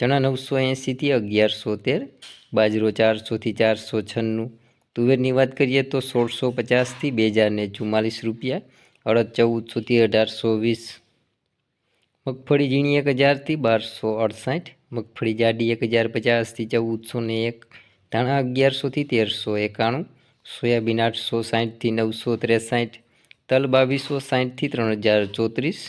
ચણા નવસો એંસીથી અગિયારસો તેર, બાજરો ચારસોથી ચારસો છન્નું તુવેરની વાત કરીએ તો સોળસો પચાસથી બે હજાર ને ચુમ્માલીસ રૂપિયા, અડદ ચૌદસોથી અઢારસો વીસ. મગફળી ઝીણી એક હજારથી બારસો અડસાઠ, મગફળી જાડી એક હજાર પચાસથી ચૌદસો ને એક, ધાણા અગિયારસોથી તેરસો એકાણું, સોયાબીન આઠસો સાઠથી નવસો ત્રેસાઠ, તલ બાવીસો સાઠથી ત્રણ હજાર ચોત્રીસ,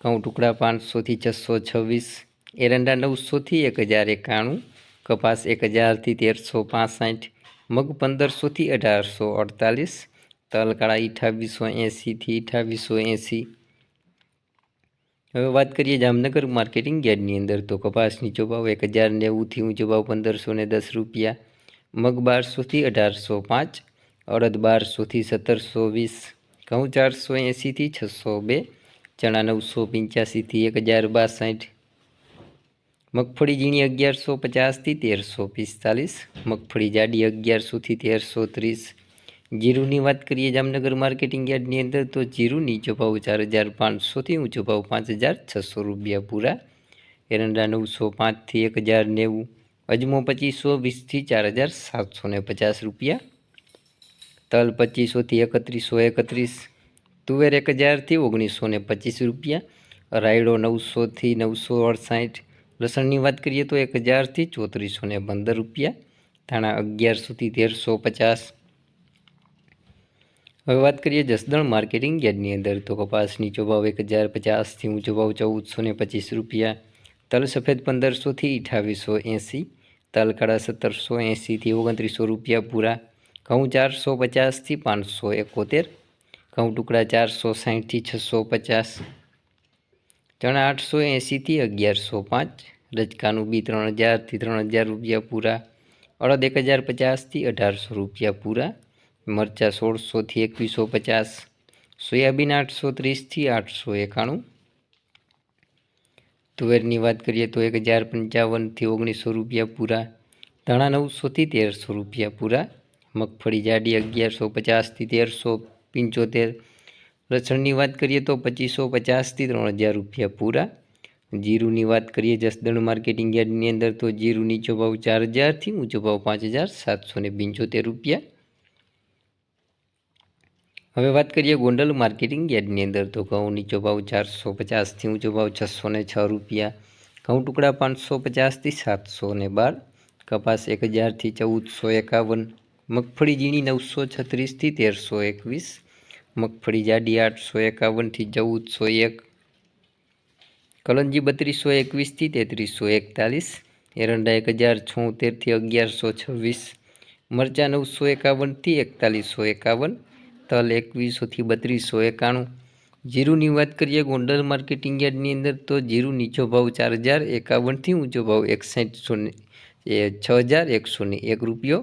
ઘઉં ટુકડા પાંચસોથી છસો છવ્વીસ એરંડા નવસોથી એક હજાર એકાણું, કપાસ એક હજારથી તેરસો પાસઠ, મગ પંદરસોથી અઢારસો અડતાલીસ, તલકાળા અઠાવીસો એંસીથી અઠાવીસો એંસી. હવે વાત કરીએ જામનગર માર્કેટિંગ યાર્ડની અંદર તો કપાસ નીચો એક હજાર નેવુંથી ઊંચો ભાવ પંદરસો ને દસ રૂપિયા, મગ બારસોથી અઢારસો પાંચ, અડદ બારસોથી સત્તરસો વીસ, ઘઉં ચારસો એંસીથી છસો બે, ચણા નવસો પંચ્યાસીથી એક હજાર બાસઠ મગફળી ઝીણી અગિયારસો પચાસથી તેરસો પિસ્તાલીસ, મગફળી જાડી અગિયારસોથી તેરસો ત્રીસ. જીરુની વાત કરીએ જામનગર માર્કેટિંગ યાર્ડની અંદર, તો જીરુ નીચો ભાવ ચાર હજાર પાંચસોથી ઊંચો ભાવ પાંચ હજાર છસો રૂપિયા પૂરા. એરંડા નવસો પાંચથી એક હજાર નેવું. અજમો પચીસો વીસથી ચાર હજાર સાતસો ને પચાસ રૂપિયા. તલ પચીસોથી એકત્રીસો એકત્રીસ. તુવેર એક હજારથી ઓગણીસો ને પચીસ રૂપિયા. રાયડો નવસોથી નવસો અડસાઠ. લસણની વાત કરીએ તો એક હજારથી ચોત્રીસો ને પંદર રૂપિયા, ધાણા અગિયારસોથી તેરસો પચાસ. હવે વાત કરીએ જસદણ માર્કેટિંગ યાર્ડની અંદર, તો કપાસ નીચો ભાવ એક હજાર પચાસથી ઊંચો ભાવ ચૌદસો ને પચીસ રૂપિયા. તલ સફેદ પંદરસોથી અઠાવીસો એંસી, તલ કાળા સત્તરસો એંસીથી ઓગણત્રીસો રૂપિયા પૂરા. ઘઉં ચારસો પચાસથી પાંચસો એકોતેર, ઘઉં ટુકડા ચારસો સાહીઠથી છસો પચાસ. ચણા આઠસો એંસીથી અગિયારસો પાંચ. રજકાનું બી ત્રણ હજારથી ત્રણ હજાર રૂપિયા પૂરા. અડદ એક હજાર પચાસથી અઢારસો રૂપિયા પૂરા. મરચાં સોળસોથી એકવીસો પચાસ. સોયાબીન આઠસો ત્રીસથી આઠસો એકાણું. તુવેરની વાત કરીએ તો એક હજાર પંચાવનથી ઓગણીસો રૂપિયા પૂરા. ધાણા નવસોથી તેરસો રૂપિયા પૂરા. મગફળી જાડી અગિયારસો પચાસથી તેરસો પંચોતેર. લસણની વાત કરીએ તો પચીસો પચાસથી ત્રણ હજાર રૂપિયા પૂરા. જીરુની વાત કરીએ જસદણ માર્કેટિંગ યાર્ડની અંદર તો જીરું નીચો ભાવ ચાર હજારથી ઊંચો ભાવ પાંચ હજાર સાતસો ને પંચોતેર રૂપિયા. હવે વાત કરીએ ગોંડલ માર્કેટિંગ યાર્ડની અંદર તો ઘઉં નીચો ભાવ ચારસો પચાસથી ઊંચો ભાવ છસો ને છ રૂપિયા. ઘઉં ટુકડા પાંચસો પચાસથી સાતસો ને બાર. કપાસ એક હજારથી ચૌદસો એકાવન. મગફળી ઝીણી નવસો છત્રીસથી તેરસો એકવીસ. મગફળી જાડી આઠસો એકાવનથી ચૌદસો એક. કલંજી બત્રીસો એકવીસથી તેત્રીસો એકતાલીસ. એરંડા એક હજાર છોતેરથી અગિયારસો છવ્વીસ. મરચાં નવસો એકાવનથી એકતાલીસો એકાવન. તલ એકવીસોથી બત્રીસો એકાણું. જીરુની વાત કરીએ ગોંડલ માર્કેટિંગ યાર્ડની અંદર, તો જીરું નીચો ભાવ ચાર હજાર એકાવનથી ઊંચો ભાવ એકસાઠસો ને છ હજાર એકસો ને એક રૂપિયો.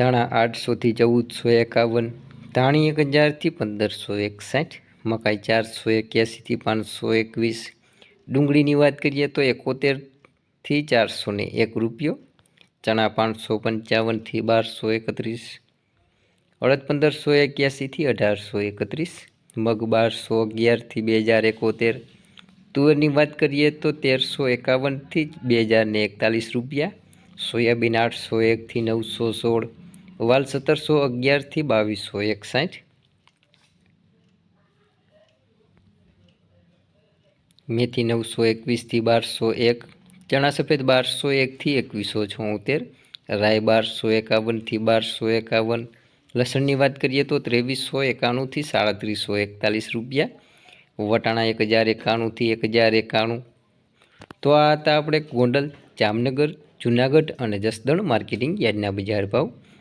ધાણા આઠસોથી ચૌદસો એકાવન, ધાણી એક હજારથી પંદરસો એકસાઠ, મકાઈ ચારસો એક્યાસીથી પાંચસો એકવીસ. ડુંગળીની વાત કરીએ તો એકોતેરથી ચારસો ને એક રૂપિયો, ચણા પાંચસો પંચાવનથી બારસો એકત્રીસ, અડદ પંદરસો એક્યાસીથી અઢારસો એકત્રીસ, મગ બારસો અગિયારથી બે હજાર એકોતેર. તુવેરની વાત કરીએ તો તેરસો એકાવનથી બે હજાર એકતાલીસ રૂપિયા, સોયાબીન આઠસો એકથી નવસો સોળ વાલ સત્તરસો અગિયારથી બાવીસો એકસાઠ. મેથી નવસો એકવીસથી બારસો એક. ચણા સફેદ બારસો એકથી એકવીસો છોતેર. રાય બારસો એકાવનથી બારસો એકાવન. લસણની વાત કરીએ તો ત્રેવીસો એકાણુંથી સાડત્રીસો એકતાલીસ રૂપિયા. વટાણા એક હજાર એકાણુંથી એક હજાર એકાણું. તો આ હતા આપણે ગોંડલ, જામનગર, જુનાગઢ અને જસદણ માર્કેટિંગ યાર્ડના બજાર ભાવ.